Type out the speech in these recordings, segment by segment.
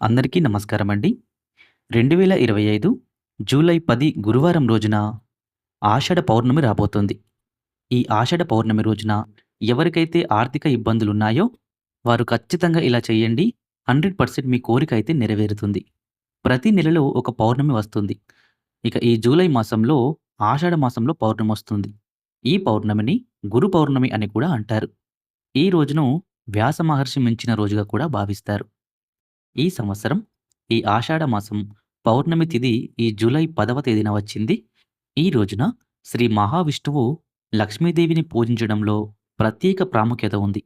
అందరికీ నమస్కారం అండి. 2025 జూలై పది గురువారం రోజున ఆషాఢ పౌర్ణమి రాబోతుంది. ఈ ఆషాఢ పౌర్ణమి రోజున ఎవరికైతే ఆర్థిక ఇబ్బందులు ఉన్నాయో వారు ఖచ్చితంగా ఇలా చేయండి. 100% మీ కోరిక అయితే నెరవేరుతుంది. ప్రతి నెలలో ఒక పౌర్ణమి వస్తుంది. ఇక ఈ జూలై మాసంలో ఆషాఢ మాసంలో పౌర్ణమి వస్తుంది. ఈ పౌర్ణమిని గురు పౌర్ణమి అని కూడా అంటారు. ఈ రోజును వ్యాస మహర్షి మించిన రోజుగా కూడా భావిస్తారు. ఈ సంవత్సరం ఈ ఆషాఢ మాసం పౌర్ణమి తిథి ఈ జూలై 10వ తేదీన వచ్చింది. ఈ రోజున శ్రీ మహావిష్ణువు లక్ష్మీదేవిని పూజించడంలో ప్రత్యేక ప్రాముఖ్యత ఉంది.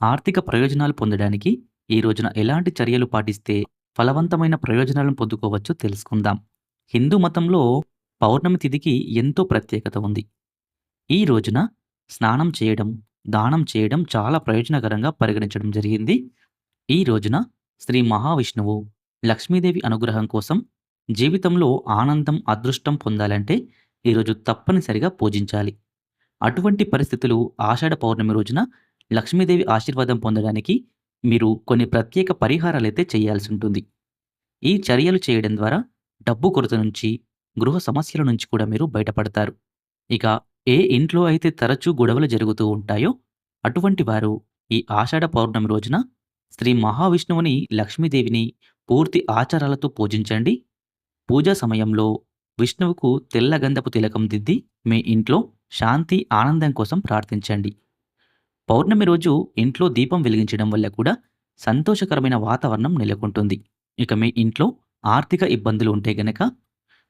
ఆర్థిక ప్రయోజనాలు పొందడానికి ఈ రోజున ఎలాంటి చర్యలు పాటిస్తే ఫలవంతమైన ప్రయోజనాలను పొందుకోవచ్చో తెలుసుకుందాం. హిందూ మతంలో పౌర్ణమి తిథికి ఎంతో ప్రత్యేకత ఉంది. ఈ రోజున స్నానం చేయడం, దానం చేయడం చాలా ప్రయోజనకరంగా పరిగణించడం జరిగింది. ఈ రోజున శ్రీ మహావిష్ణువు లక్ష్మీదేవి అనుగ్రహం కోసం జీవితంలో ఆనందం, అదృష్టం పొందాలంటే ఈరోజు తప్పనిసరిగా పూజించాలి. అటువంటి పరిస్థితులు ఆషాఢ పౌర్ణమి రోజున లక్ష్మీదేవి ఆశీర్వాదం పొందడానికి మీరు కొన్ని ప్రత్యేక పరిహారాలైతే చేయాల్సుంటుంది. ఈ చర్యలు చేయడం ద్వారా డబ్బు కొరత నుంచి, గృహ సమస్యల నుంచి కూడా మీరు బయటపడతారు. ఇక ఏ ఇంట్లో అయితే తరచూ గొడవలు జరుగుతూ ఉంటాయో అటువంటి వారు ఈ ఆషాఢ పౌర్ణమి రోజున శ్రీ మహావిష్ణువుని, లక్ష్మీదేవిని పూర్తి ఆచారాలతో పూజించండి. పూజా సమయంలో విష్ణువుకు తెల్ల గంధపు తిలకం దిద్ది మీ ఇంట్లో శాంతి, ఆనందం కోసం ప్రార్థించండి. పౌర్ణమి రోజు ఇంట్లో దీపం వెలిగించడం వల్ల కూడా సంతోషకరమైన వాతావరణం నెలకొంటుంది. ఇక మీ ఇంట్లో ఆర్థిక ఇబ్బందులు ఉంటే గనక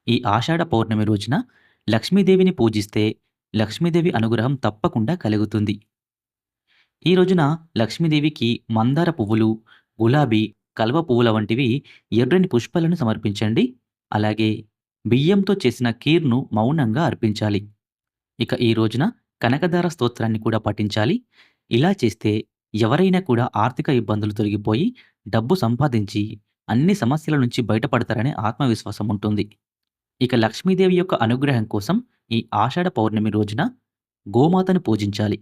ఈ ఆషాఢ పౌర్ణమి రోజున లక్ష్మీదేవిని పూజిస్తే లక్ష్మీదేవి అనుగ్రహం తప్పకుండా కలుగుతుంది. ఈ రోజున లక్ష్మీదేవికి మందార పువ్వులు, గులాబీ, కలువ పువ్వుల వంటివి ఎర్రని పుష్పాలను సమర్పించండి. అలాగే బియ్యంతో చేసిన కీర్ను మౌనంగా అర్పించాలి. ఇక ఈ రోజున కనకదార స్తోత్రాన్ని కూడా పఠించాలి. ఇలా చేస్తే ఎవరైనా కూడా ఆర్థిక ఇబ్బందులు తొలగిపోయి డబ్బు సంపాదించి అన్ని సమస్యల నుంచి బయటపడతారనే ఆత్మవిశ్వాసం ఉంటుంది. ఇక లక్ష్మీదేవి యొక్క అనుగ్రహం కోసం ఈ ఆషాఢ పౌర్ణమి రోజున గోమాతను పూజించాలి.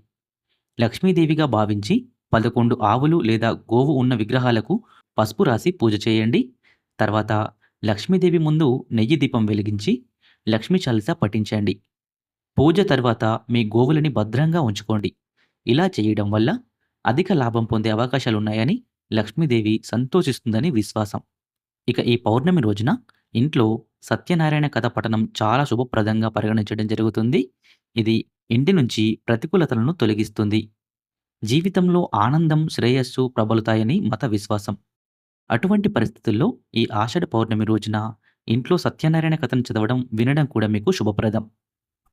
లక్ష్మీదేవిగా భావించి 11 ఆవులు లేదా గోవు ఉన్న విగ్రహాలకు పసుపు రాసి పూజ చేయండి. తర్వాత లక్ష్మీదేవి ముందు నెయ్యి దీపం వెలిగించి లక్ష్మీ చాలీస పఠించండి. పూజ తర్వాత మీ గోవులని భద్రంగా ఉంచుకోండి. ఇలా చేయడం వల్ల అధిక లాభం పొందే అవకాశాలున్నాయని లక్ష్మీదేవి సంతోషిస్తుందని విశ్వాసం. ఇక ఈ పౌర్ణమి రోజున ఇంట్లో సత్యనారాయణ కథ పఠనం చాలా శుభప్రదంగా పరిగణించడం జరుగుతుంది. ఇది ఇంటి నుంచి ప్రతికూలతలను తొలగిస్తుంది. జీవితంలో ఆనందం, శ్రేయస్సు ప్రబలుతాయని మత విశ్వాసం. అటువంటి పరిస్థితుల్లో ఈ ఆషాఢ పౌర్ణమి రోజున ఇంట్లో సత్యనారాయణ కథను చదవడం, వినడం కూడా మీకు శుభప్రదం.